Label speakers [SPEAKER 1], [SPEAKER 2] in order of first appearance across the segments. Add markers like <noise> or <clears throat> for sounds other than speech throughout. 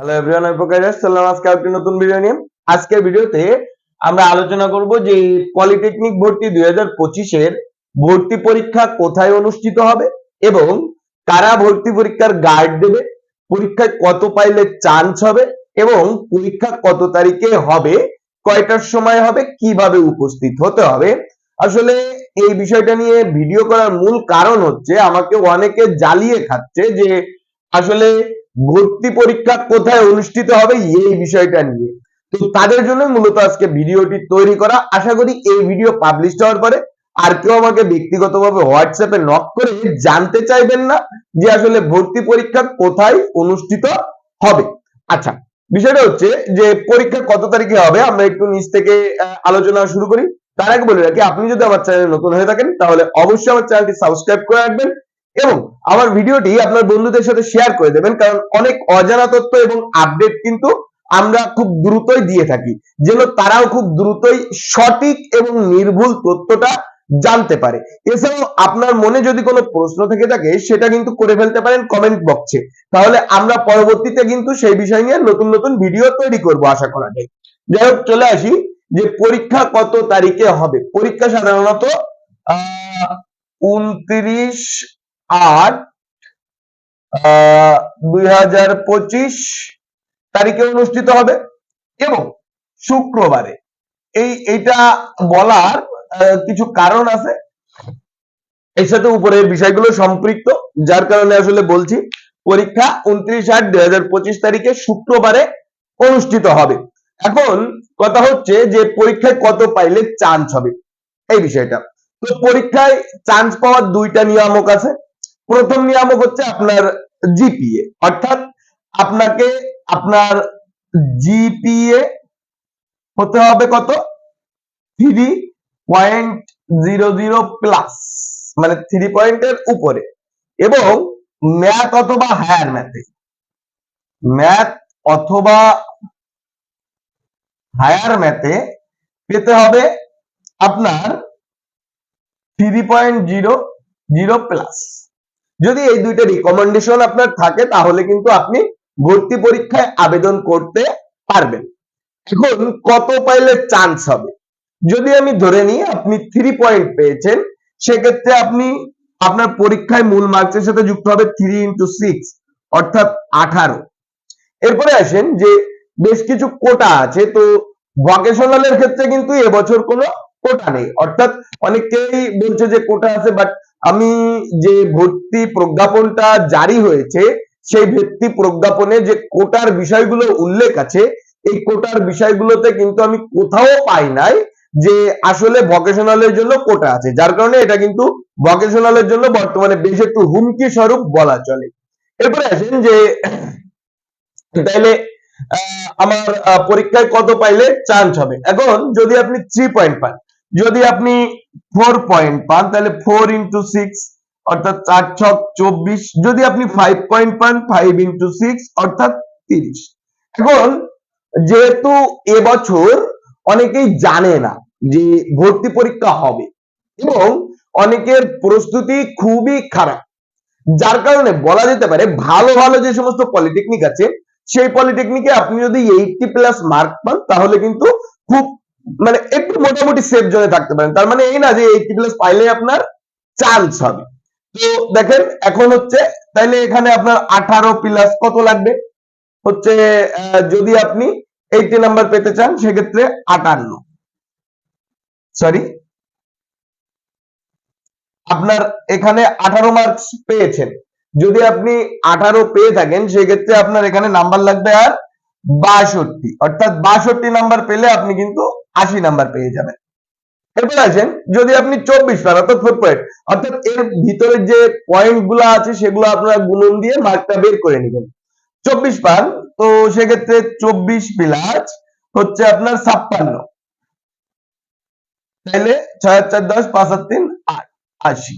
[SPEAKER 1] Hello everyone আমি প্রকাশ আসসালাম আজকে একটি নতুন ভিডিও নিয়ে। আজকের ভিডিওতে আমরা আলোচনা করব যে পলিটেকনিক ভর্তি দুই পঁচিশের ভর্তি পরীক্ষা কোথায় অনুষ্ঠিত হবে এবং কারা ভর্তি পরীক্ষার গাইড দেবে, পরীক্ষায় কত পাইলে চান্স হবে এবং পরীক্ষা কত তারিখে হবে, কয়টার সময় হবে, কীভাবে উপস্থিত হতে হবে। আসলে এই বিষয়টা নিয়ে ভিডিও করার মূল কারণ হচ্ছে আমাকে অনেকে জ্বালিয়ে খাচ্ছে যে আসলে ভর্তি পরীক্ষা কোথায় অনুষ্ঠিত হবে এই বিষয়টা নিয়ে। তো তাদের জন্য মূলত আজকে ভিডিওটি তৈরি করা। আশা করি এই ভিডিও পাবলিশ হওয়ার পরে আর কেউ আমাকে ব্যক্তিগতভাবে হোয়াটসঅ্যাপে নক করে জানতে চাইবেন না যে আসলে ভর্তি পরীক্ষা কোথায় অনুষ্ঠিত হবে। আচ্ছা বিষয়টা হচ্ছে যে পরীক্ষা কত তারিখে হবে? আমরা একটু নিচ থেকে আলোচনা শুরু করি। তার আগে বলে রাখি, আপনি যদি আমার চ্যানেলে নতুন হয়ে থাকেন, তাহলে অবশ্যই আমার চ্যানেলটি সাবস্ক্রাইব করে রাখবেন। এবং আমার ভিডিওটি আপনার বন্ধুদের সাথে শেয়ার করে দেবেন, কারণ অনেক অজানা তথ্য এবং আপডেট কিন্তু আমরা খুব দ্রুতই দিয়ে থাকি, যেন তারাও খুব দ্রুতই সঠিক এবং নির্ভুল তথ্যটা জানতে পারে। এছাড়াও আপনার মনে যদি কোনো প্রশ্ন থেকে থাকে, সেটা কিন্তু করে ফেলতে পারেন কমেন্ট বক্সে তাহলে আমরা পরবর্তীতে কিন্তু সেই বিষয় নিয়ে নতুন নতুন ভিডিও তৈরি করব, আশা করা যায়। যাই হোক, চলে আসি যে পরীক্ষা কত তারিখে হবে? পরীক্ষা সাধারণত, আহ, উনত্রিশ আট দুই তারিখে অনুষ্ঠিত হবে এবং শুক্রবারে। এই এটা বলার কিছু কারণ আছে। এর সাথে উপরের বিষয়গুলো সম্পৃক্ত, যার কারণে আসলে বলছি, পরীক্ষা উনত্রিশ আট দুই তারিখে শুক্রবারে অনুষ্ঠিত হবে। এখন কথা হচ্ছে যে পরীক্ষায় কত পাইলে চান্স হবে? এই বিষয়টা। তো পরীক্ষায় চান্স পাওয়ার দুইটা নিয়ামক আছে। প্রথম নিয়ামক হচ্ছে আপনার জিপিএ অর্থাৎ আপনাকে আপনার জিপিএ হতে হবে কত? Three point zero zero plus মানে থ্রি পয়েন্টের উপরে। এবং ম্যাথ অথবা হায়ার ম্যাথে ম্যাথ অথবা হায়ার ম্যাথে পেতে হবে আপনার three point zero zero plus যদি এই দুইটা রিকমেন্ডেশন আপনার থাকে, তাহলে কিন্তু আপনি ভর্তি পরীক্ষায় আবেদন করতে পারবেন। এখন কত পাইলে চান্স হবে? যদি আমি ধরে নিই, আপনি থ্রি পয়েন্ট পেয়েছেন, সেক্ষেত্রে আপনি আপনার পরীক্ষায় মূল মার্কসের সাথে যুক্ত হবে থ্রি ইন্টু সিক্স অর্থাৎ আঠারো। এরপরে আসেন যে বেশ কিছু কোটা আছে, তো ভকেশনালের ক্ষেত্রে কিন্তু এবছর কোনো কোটা নেই। অর্থাৎ অনেকেই বলছে যে কোটা আছে বাট আমি যে ভর্তি প্রজ্ঞাপনটা জারি হয়েছে, সেই ভর্তি প্রজ্ঞাপনে যে কোটার বিষয়গুলো উল্লেখ আছে, এই কোটার বিষয়গুলোতে কিন্তু আমি কোথাও পাই নাই যে আসলে ভকেশনালের জন্য কোটা আছে। যার কারণে এটা কিন্তু ভকেশনালের জন্য বর্তমানে বেশ একটু হুমকি স্বরূপ বলা চলে। এরপরে আসেন যে, তাইলে আমার পরীক্ষায় কত পাইলে চান্স হবে? এখন যদি আপনি থ্রি পয়েন্ট পান যদি আপনি ফোর পয়েন্ট পান, তাহলে ফোর ইন্টু সিক্স অর্থাৎ চার ছক চব্বিশ। যদি আপনি ফাইভ পয়েন্ট পান ফাইভ ইন্টু সিক্স অর্থাৎ তিরিশ। এখন, যেহেতু এবছর অনেকেই জানে না যে ভর্তি পরীক্ষা হবে, এবং অনেকের প্রস্তুতি খুবই খারাপ। যার কারণে বলা যেতে পারে, ভালো ভালো যে সমস্ত পলিটেকনিক আছে, সেই পলিটেকনিকে আপনি যদি এইটটি প্লাস মার্ক পান, তাহলে কিন্তু খুব মানে একটু মোটামুটি সেফ জোনে থাকতে পারেন। তার মানে এই না যে এইটটি প্লাস পাইলে আপনার চান্স হবে। তো দেখেন, এখন হচ্ছে, তাইলে এখানে আপনার আঠারো প্লাস কত লাগবে? হচ্ছে যদি আপনি এইটি নাম্বার পেতে চান, সেক্ষেত্রে আটান্ন। সরি আপনার এখানে আঠারো মার্কস পেয়েছেন। যদি আপনি আঠারো পেয়ে থাকেন, সেক্ষেত্রে আপনার এখানে নাম্বার লাগবে আর বাষট্টি। অর্থাৎ বাষট্টি নাম্বার পেলে আপনি কিন্তু আশি নাম্বার পেয়ে যাবেন। এরপর আসেন, যদি আপনি চব্বিশ পান, অর্থাৎ ফোর পয়েন্ট অর্থাৎ এর ভিতরে যে পয়েন্টগুলো আছে, সেগুলো আপনারা গুণন দিয়ে মার্কটা বের করে নেবেন। চব্বিশ পান, তো সেক্ষেত্রে চব্বিশ প্লাস হচ্ছে আপনার ছাপ্পান্ন। তাহলে ছয় চার দশ, পাঁচ হাজার তিন আট আশি।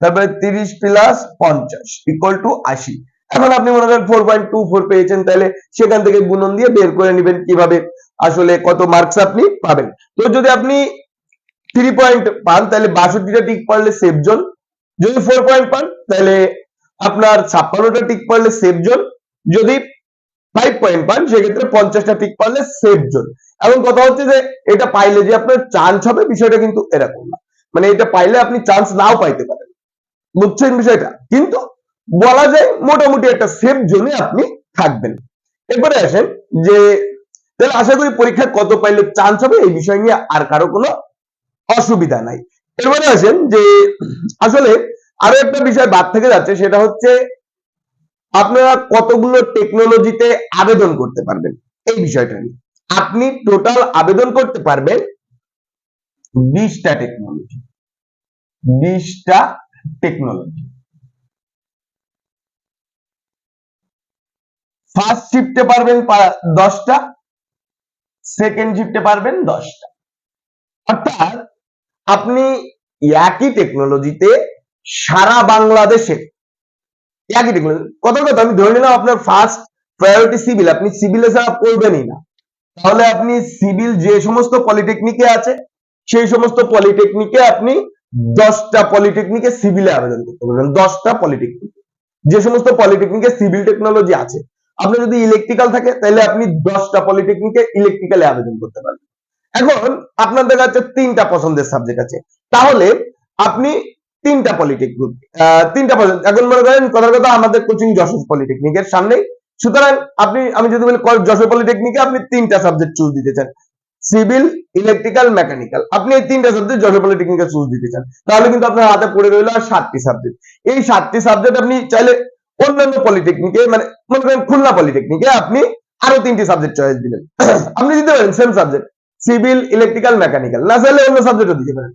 [SPEAKER 1] তারপরে তিরিশ প্লাস পঞ্চাশ ইকুয়াল টু আশি। এখন আপনি মনে করেন ফোর পয়েন্ট টু ফোর পেয়েছেন, তাহলে সেখান থেকে গুণন দিয়ে বের করে নেবেন কীভাবে? আসলে কত মার্কস আপনি পাবেন? তো যদি আপনি থ্রি পয়েন্ট পান, তাহলে বাষট্টিটা টিক পারলে সেফ জোন যদি ফোর পয়েন্ট পান, তাহলে আপনার ছাপ্পান্নটা টিক পারলে সেফ জোন যদি ফাইভ পয়েন্ট পান, সেক্ষেত্রে পঞ্চাশটা টিক পারলে সেফ জোন এখন কথা হচ্ছে যে, এটা পাইলে যে আপনার চান্স হবে, বিষয়টা কিন্তু এরকম না। মানে এটা পাইলে আপনি চান্স নাও পাইতে পারেন। বুঝছেন বিষয়টা? কিন্তু বলা যায় মোটামুটি একটা সেফ জোনে আপনি থাকবেন। এরপরে আসেন যে, তাহলে আশা করি পরীক্ষায় কত পাইলে চান্স হবে এই বিষয় নিয়ে আর কারও কোনো অসুবিধা নাই। এরপরে আসেন যে, আসলে আরও একটা বিষয় বাদ থেকে যাচ্ছে, সেটা হচ্ছে আপনারা কতগুলো টেকনোলজিতে আবেদন করতে পারবেন এই বিষয়টা নিয়ে। আপনি টোটাল আবেদন করতে পারবেন বিশটা টেকনোলজি বিশটা টেকনোলজি ফার্স্ট শিফটে পারবেন দশটা। সেকেন্ড শিফটে পারবেন দশটা। অর্থাৎ আপনি একই টেকনোলজিতে সারা বাংলাদেশে, একই টেকনোলজি কত কথা, আমি ধরে নিলাম আপনার ফার্স্ট প্রায়োরিটি সিভিল আপনি সিভিলে ছাড়া পড়বেনই না। তাহলে আপনি সিভিল যে সমস্ত পলিটেকনিকে আছে, সেই সমস্ত পলিটেকনিকে আপনি দশটা পলিটেকনিকে সিভিলে আবেদন করতে পারবেন, দশটা পলিটেকনিক যে সমস্ত পলিটেকনিকে সিভিল টেকনোলজি আছে আপনার যদি ইলেকট্রিক্যাল থাকে তাহলে আপনি দশটা পলিটেকনিকে ইলেকট্রিক্যালে আবেদন করতে পারবেন। এখন আপনাদের কাছে তিনটা পছন্দের সাবজেক্ট আছে। তাহলে আপনি তিনটা পলিটেকনিক তিনটা পছন্দ এখন মনে করেন, কথার কথা, আমাদের কোচিং যশোর পলিটেকনিকের সামনে সুতরাং আপনি, আমি যদি বলি যশোর পলিটেকনিকে আপনি তিনটা সাবজেক্ট চুজ দিতে চান। সিভিল ইলেকট্রিক্যাল মেকানিক্যাল আপনি এই তিনটা সাবজেক্ট যশোর পলিটেকনিকে চুজ দিতে চান। তাহলে কিন্তু আপনার হাতে পড়ে রইল সাতটি সাবজেক্ট এই সাতটি সাবজেক্ট আপনি চাইলে অন্যান্য পলিটেকনিকে মানে মনে করেন খুলনা পলিটেকনিকে আপনি আরও তিনটি সাবজেক্ট চয়েস দিলেন। <clears throat> আপনি দিতে পারেন same subject civil electrical mechanical না চাইলে অন্য সাবজেক্টও দিতে পারেন।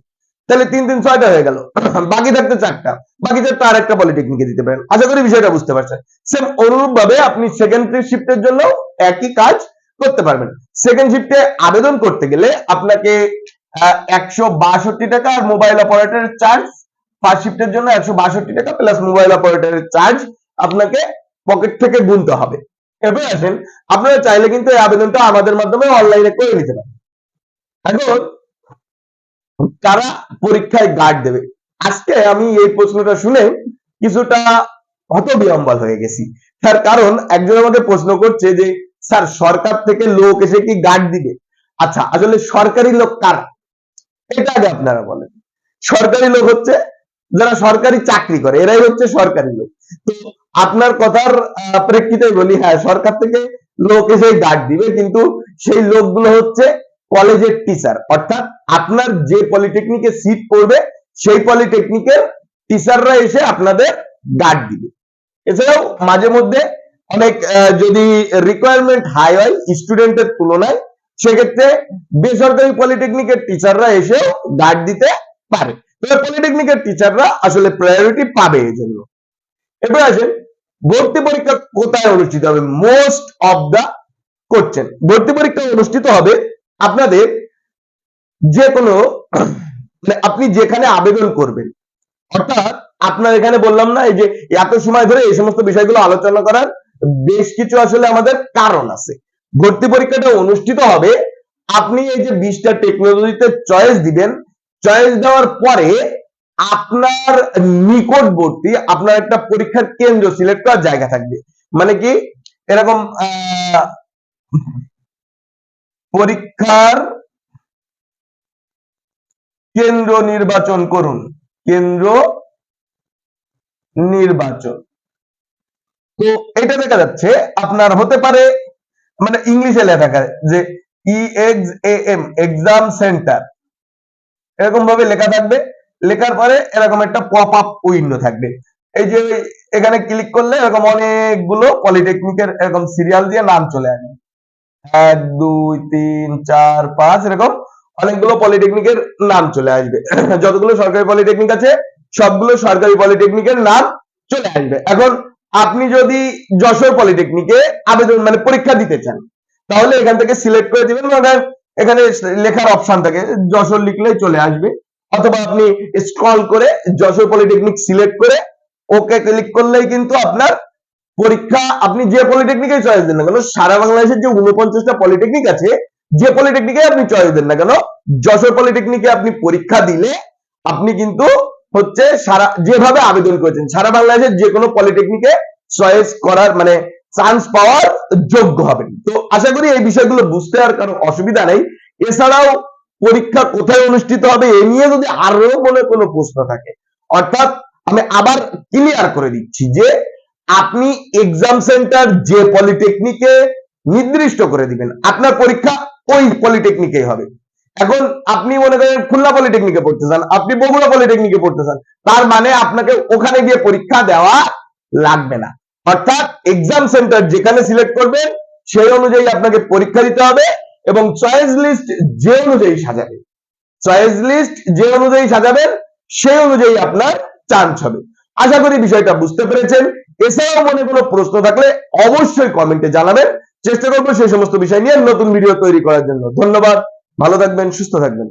[SPEAKER 1] তাহলে তিন তিন ছয়টা হয়ে গেল। <clears throat> বাকি থাকতে চারটা। বাকি চারটা আরেকটা পলিটেকনিকে দিতে পারেন। আশা করি বিষয়টা বুঝতে পারছেন। সেম অনুরূপ ভাবে আপনি সেকেন্ড শিফটের জন্য একই কাজ করতে পারবেন। সেকেন্ড শিফটে আবেদন করতে গেলে আপনাকে একশো বাষট্টি টাকা আর মোবাইল অপারেটরের চার্জ ফার্স্ট শিফটের জন্য একশো বাষট্টি টাকা প্লাস মোবাইল অপারেটরের চার্জ আপনাকে পকেট থেকে গুনতে হবে। এরপর আসেন, আপনারা চাইলে কিন্তু এই আবেদনটা আমাদের মাধ্যমে অনলাইনে করে নিতে পারেন। এখন, কারা পরীক্ষায় গার্ড দেবে? আজকে আমি এই প্রশ্নটা শুনে কিছুটা হতবিহম্বল হয়ে গেছি। তার কারণ, একজন আমাকে প্রশ্ন করছে যে, স্যার, সরকার থেকে লোক এসে কি গার্ড দিবে? আচ্ছা আসলে সরকারি লোক কারা? এটা আগে আপনারা বলেন। সরকারি লোক হচ্ছে যারা সরকারি চাকরি করে, এরাই হচ্ছে সরকারি লোক। তো আপনার কথার প্রেক্ষিতে বলি হ্যাঁ সরকার থেকে লোক এসে গার্ড দিবে, কিন্তু সেই লোকগুলো হচ্ছে কলেজের টিচার অর্থাৎ আপনার যে পলিটেকনিকে সিট পড়বে, সেই পলিটেকনিকের টিচাররা এসে আপনাদের গার্ড দিবে। এছাড়াও মাঝে মধ্যে অনেক যদি রিকোয়ারমেন্ট হাই হয় স্টুডেন্টের তুলনায়, সেক্ষেত্রে বেসরকারি পলিটেকনিকের টিচাররা এসে গার্ড দিতে পারে। তবে পলিটেকনিকের টিচাররা আসলে প্রায়োরিটি পাবে এই জন্য এবার আসেন ভর্তি পরীক্ষা কোথায় অনুষ্ঠিত হবে? মোস্ট অফ দা কোশ্চেন ভর্তি পরীক্ষা অনুষ্ঠিত হবে আপনাদের যে কোনো মানে আপনি যেখানে আবেদন করবেন। অর্থাৎ আপনার এখানে বললাম না, এই যে এত সময় ধরে এই সমস্ত বিষয়গুলো আলোচনা করার বেশ কিছু আসলে আমাদের কারণ আছে। ভর্তি পরীক্ষাটা অনুষ্ঠিত হবে, আপনি এই যে বিশটা টেকনোলজিতে চয়েস দিবেন চয়েস দেওয়ার পরে আপনার নিকটবর্তী আপনার একটা পরীক্ষার কেন্দ্র সিলেক্ট করার জায়গা থাকবে। মানে কি? এরকম পরীক্ষার কেন্দ্র নির্বাচন করুন। কেন্দ্র নির্বাচন। তো এটা দেখা যাচ্ছে, আপনার হতে পারে মানে ইংলিশে লেখা যে E A M exam centre এরকম ভাবে লেখা থাকবে। লেখার পরে এরকম একটা পপ আপ উইন্ডো থাকবে। এই যে এখানে ক্লিক করলে এরকম অনেকগুলো পলিটেকনিকের এরকম সিরিয়াল দিয়ে নাম চলে আসবে। এক, দুই, তিন, চার, পাঁচ এরকম অনেকগুলো পলিটেকনিকের নাম চলে আসবে। <clears throat> যতগুলো সরকারি পলিটেকনিক আছে, সবগুলো সরকারি পলিটেকনিকের নাম চলে আসবে। এখন আপনি যদি যশোর পলিটেকনিকে আবেদন মানে পরীক্ষা দিতে চান, তাহলে এখান থেকে সিলেক্ট করে দিবেন। এখানে লেখার অপশন থাকে, যশোর লিখলেই চলে আসবে। অথবা আপনি স্ক্রল করে যশোর পলিটেকনিক সিলেক্ট করে ওকে ক্লিক করলেই কিন্তু আপনার পরীক্ষা, আপনি যে পলিটেকনিকে চয়েস দেন না কেন, সারা বাংলাদেশের যে উনপঞ্চাশটা পলিটেকনিক আছে, যে পলিটেকনিকে আপনি চয়েস দেন না কেন যশোর পলিটেকনিকে আপনি পরীক্ষা দিলে আপনি কিন্তু হচ্ছে সারা, যেভাবে আবেদন করেছেন, সারা বাংলাদেশের যে কোনো পলিটেকনিকে চয়েস করার মানে চান্স পাওয়ার যোগ্য হবেন। তো আশা করি এই বিষয়গুলো বুঝতে আর কারও অসুবিধা নেই। এছাড়াও পরীক্ষা কোথায় অনুষ্ঠিত হবে এ নিয়ে যদি আরও মনে কোনো প্রশ্ন থাকে, অর্থাৎ আমি আবার ক্লিয়ার করে দিচ্ছি যে আপনি এক্সাম সেন্টার যে পলিটেকনিকে নির্দিষ্ট করে দিবেন, আপনার পরীক্ষা ওই পলিটেকনিকেই হবে। এখন আপনি মনে করেন খুলনা পলিটেকনিকে পড়তে চান, আপনি বগুড়া পলিটেকনিকে পড়তে চান, তার মানে আপনাকে ওখানে গিয়ে পরীক্ষা দেওয়া লাগবে না। অর্থাৎ এক্সাম সেন্টার যেখানে সিলেক্ট করবেন, সেই অনুযায়ী আপনাকে পরীক্ষা দিতে হবে এবং চয়েস লিস্ট যে অনুযায়ী সাজাবে চয়েস লিস্ট যে অনুযায়ী সাজাবেন সেই অনুযায়ী আপনার চান্স হবে। আশা করি বিষয়টা বুঝতে পেরেছেন। এছাড়াও মনে কোনো প্রশ্ন থাকলে অবশ্যই কমেন্টে জানাবেন। চেষ্টা করব সেই সমস্ত বিষয় নিয়ে নতুন ভিডিও তৈরি করার জন্য। ধন্যবাদ। ভালো থাকবেন, সুস্থ থাকবেন।